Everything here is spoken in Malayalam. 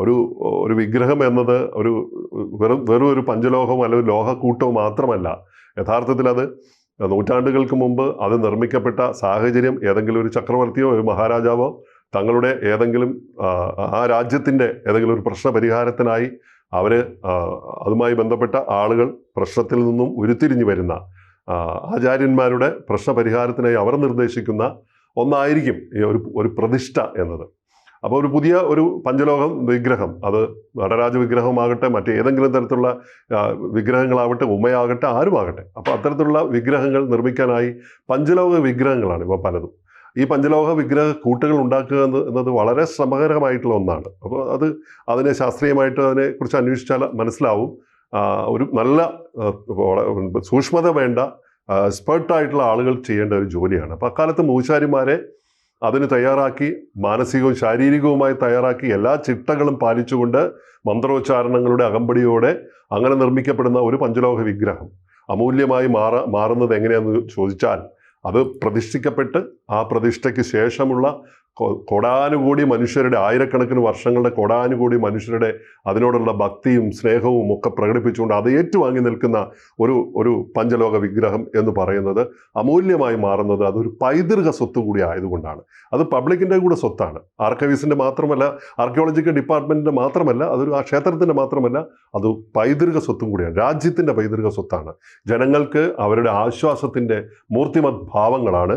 ഒരു ഒരു വിഗ്രഹം എന്നത് ഒരു വെറും വെറും ഒരു പഞ്ചലോഹമോ അല്ലെങ്കിൽ ലോഹക്കൂട്ടമോ മാത്രമല്ല. യഥാർത്ഥത്തിൽ അത് നൂറ്റാണ്ടുകൾക്ക് മുമ്പ് അത് നിർമ്മിക്കപ്പെട്ട സാഹചര്യം ഏതെങ്കിലും ഒരു ചക്രവർത്തിയോ ഒരു മഹാരാജാവോ തങ്ങളുടെ ഏതെങ്കിലും ആ, രാജ്യത്തിന്റെ ഏതെങ്കിലും ഒരു പ്രശ്ന പരിഹാരത്തിനായി അവർ അതുമായി ബന്ധപ്പെട്ട ആളുകൾ പ്രശ്നത്തിൽ നിന്നും ഉരുത്തിരിഞ്ഞു വരുന്ന ആചാര്യന്മാരുടെ പ്രശ്ന പരിഹാരത്തിനായി അവർ നിർദ്ദേശിക്കുന്ന ഒന്നായിരിക്കും ഈ ഒരു ഒരു പ്രതിഷ്ഠ എന്നത്. അപ്പോൾ ഒരു പുതിയ ഒരു പഞ്ചലോകം വിഗ്രഹം അത് നടരാജ വിഗ്രഹമാകട്ടെ മറ്റേതെങ്കിലും തരത്തിലുള്ള വിഗ്രഹങ്ങളാവട്ടെ ഉമ്മയാകട്ടെ ആരുമാകട്ടെ. അപ്പോൾ അത്തരത്തിലുള്ള വിഗ്രഹങ്ങൾ നിർമ്മിക്കാനായി പഞ്ചലോക വിഗ്രഹങ്ങളാണ് ഇപ്പോൾ പലതും. ഈ പഞ്ചലോക വിഗ്രഹ കൂട്ടുകൾ ഉണ്ടാക്കുക എന്ന് എന്നത് വളരെ ശ്രമകരമായിട്ടുള്ള ഒന്നാണ്. അപ്പോൾ അത് അതിനെ ശാസ്ത്രീയമായിട്ട് അതിനെക്കുറിച്ച് അന്വേഷിച്ചാൽ മനസ്സിലാവും. ഒരു നല്ല സൂക്ഷ്മത വേണ്ട എക്സ്പേർട്ടായിട്ടുള്ള ആളുകൾ ചെയ്യേണ്ട ഒരു ജോലിയാണ്. അപ്പോൾ അക്കാലത്ത് മൂശാരിമാരെ അതിന് തയ്യാറാക്കി മാനസികവും ശാരീരികവുമായി തയ്യാറാക്കി എല്ലാ ചിട്ടകളും പാലിച്ചുകൊണ്ട് മന്ത്രോച്ചാരണങ്ങളുടെ അകമ്പടിയോടെ അങ്ങനെ നിർമ്മിക്കപ്പെടുന്ന ഒരു പഞ്ചലോഹ വിഗ്രഹം. അമൂല്യമായി മാറ മാറുന്നത് എങ്ങനെയാണെന്ന് ചോദിച്ചാൽ അത് പ്രതിഷ്ഠിക്കപ്പെട്ട് ആ പ്രതിഷ്ഠയ്ക്ക് ശേഷമുള്ള കോടാനുകൂടി മനുഷ്യരുടെ ആയിരക്കണക്കിന് വർഷങ്ങളുടെ കൊടാനുകൂടി മനുഷ്യരുടെ അതിനോടുള്ള ഭക്തിയും സ്നേഹവും ഒക്കെ പ്രകടിപ്പിച്ചുകൊണ്ട് അത് ഏറ്റുവാങ്ങി നിൽക്കുന്ന ഒരു ഒരു പഞ്ചലോക വിഗ്രഹം എന്ന് പറയുന്നത് അമൂല്യമായി മാറുന്നത് അതൊരു പൈതൃക സ്വത്ത് കൂടി ആയതുകൊണ്ടാണ്. അത് പബ്ലിക്കിന്റെ കൂടെ സ്വത്താണ്. ആർക്കൈവീസിന്റെ മാത്രമല്ല ആർക്കിയോളജിക്കൽ ഡിപ്പാർട്ട്മെന്റിന്റെ മാത്രമല്ല അതൊരു ആ ക്ഷേത്രത്തിന്റെ മാത്രമല്ല അത് പൈതൃക സ്വത്തും കൂടിയാണ്. രാജ്യത്തിന്റെ പൈതൃക സ്വത്താണ്. ജനങ്ങൾക്ക് അവരുടെ ആശ്വാസത്തിന്റെ മൂർത്തിമത് ഭാവങ്ങളാണ്.